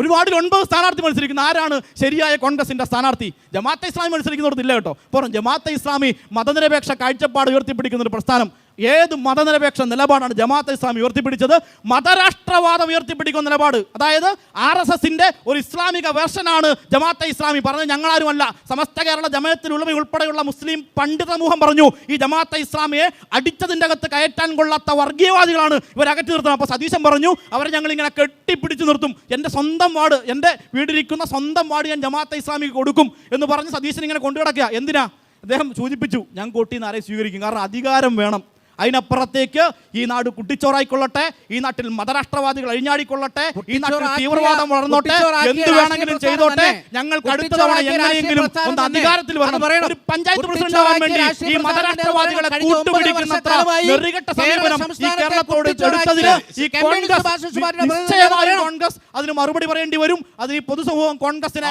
ഒരു വാർഡിൽ ഒൻപത് സ്ഥാനാർത്ഥി മത്സരിക്കുന്ന ആരാണ് ശരിയായ കോൺഗ്രസിന്റെ സ്ഥാനാർത്ഥി? ജമാഅത്തെ ഇസ്ലാമി ഇല്ല കേട്ടോ. പുറം ജമാഅത്തെ ഇസ്ലാമി മതനിരപേക്ഷ കാഴ്ചപ്പാട് ഉയർത്തിപ്പിടിക്കുന്ന ഒരു പ്രസ്ഥാനം ഏത് മതനിരപേക്ഷ നിലപാടാണ് ജമാഅത്ത് ഇസ്ലാമി ഉയർത്തിപ്പിടിച്ചത്? മതരാഷ്ട്രവാദം ഉയർത്തിപ്പിടിക്കുന്ന നിലപാട്. അതായത് ആർ എസ് എസിന്റെ ഒരു ഇസ്ലാമിക വേർഷനാണ് ജമാഅത്തെ ഇസ്ലാമി പറഞ്ഞത്. ഞങ്ങളാരുമല്ല. സമസ്ത കേരള ജമയത്തിലുള്ളവ ഉൾപ്പെടെയുള്ള മുസ്ലിം പണ്ഡിത സമൂഹം പറഞ്ഞു ഈ ജമാഅത്തെ ഇസ്ലാമിയെ അടിച്ചതിന്റെ അകത്ത് കയറ്റാൻ കൊള്ളാത്ത വർഗീയവാദികളാണ് ഇവർ അകറ്റി നിർത്തുന്നത്. അപ്പോൾ സതീശൻ പറഞ്ഞു അവരെ ഞങ്ങളിങ്ങനെ കെട്ടിപ്പിടിച്ച് നിർത്തും. എന്റെ സ്വന്തം വാർഡ് എന്റെ വീടിരിക്കുന്ന സ്വന്തം വാർഡ് ഞാൻ ജമാഅത്തെ ഇസ്ലാമിക്ക് കൊടുക്കും. എന്ന് പറഞ്ഞ് സതീശൻ ഇങ്ങനെ കൊണ്ടു കിടക്കുക എന്തിനാ? അദ്ദേഹം സൂചിപ്പിച്ചു ഞാൻ കോട്ടിന്ന് ആരെ സ്വീകരിക്കും. കാരണം അധികാരം വേണം. അതിനപ്പുറത്തേക്ക് ഈ നാട് കുട്ടിച്ചോറായിക്കൊള്ളട്ടെ ഈ നാട്ടിൽ മതരാഷ്ട്രവാദികൾ അഴിഞ്ഞാടിക്കൊള്ളട്ടെ ഈ നാട്ടിൽ തീവ്രവാദം വളർന്നോട്ടെ എന്ത് വേണമെങ്കിലും ചെയ്തോട്ടെ ഞങ്ങൾക്ക്. അടുത്ത തവണ എങ്ങനെയെങ്കിലും ഒന്ന് അധികാരത്തിൽ. വരണം. ഒരു പഞ്ചായത്ത് പ്രസിഡന്റ് ആവാൻ വേണ്ടി ഈ മതരാഷ്ട്രവാദികളെ കൂട്ടുപിടിക്കുന്നത്ര നെറികെട്ട സമീപനം ഈ കേരളത്തോട് എടുത്തതിന് ഈ കോൺഗ്രസ് നിശ്ചയമായും കോൺഗ്രസ് അതിന് മറുപടി പറയേണ്ടി വരും അതിന് ഈ പൊതുസമൂഹം കോൺഗ്രസിനെ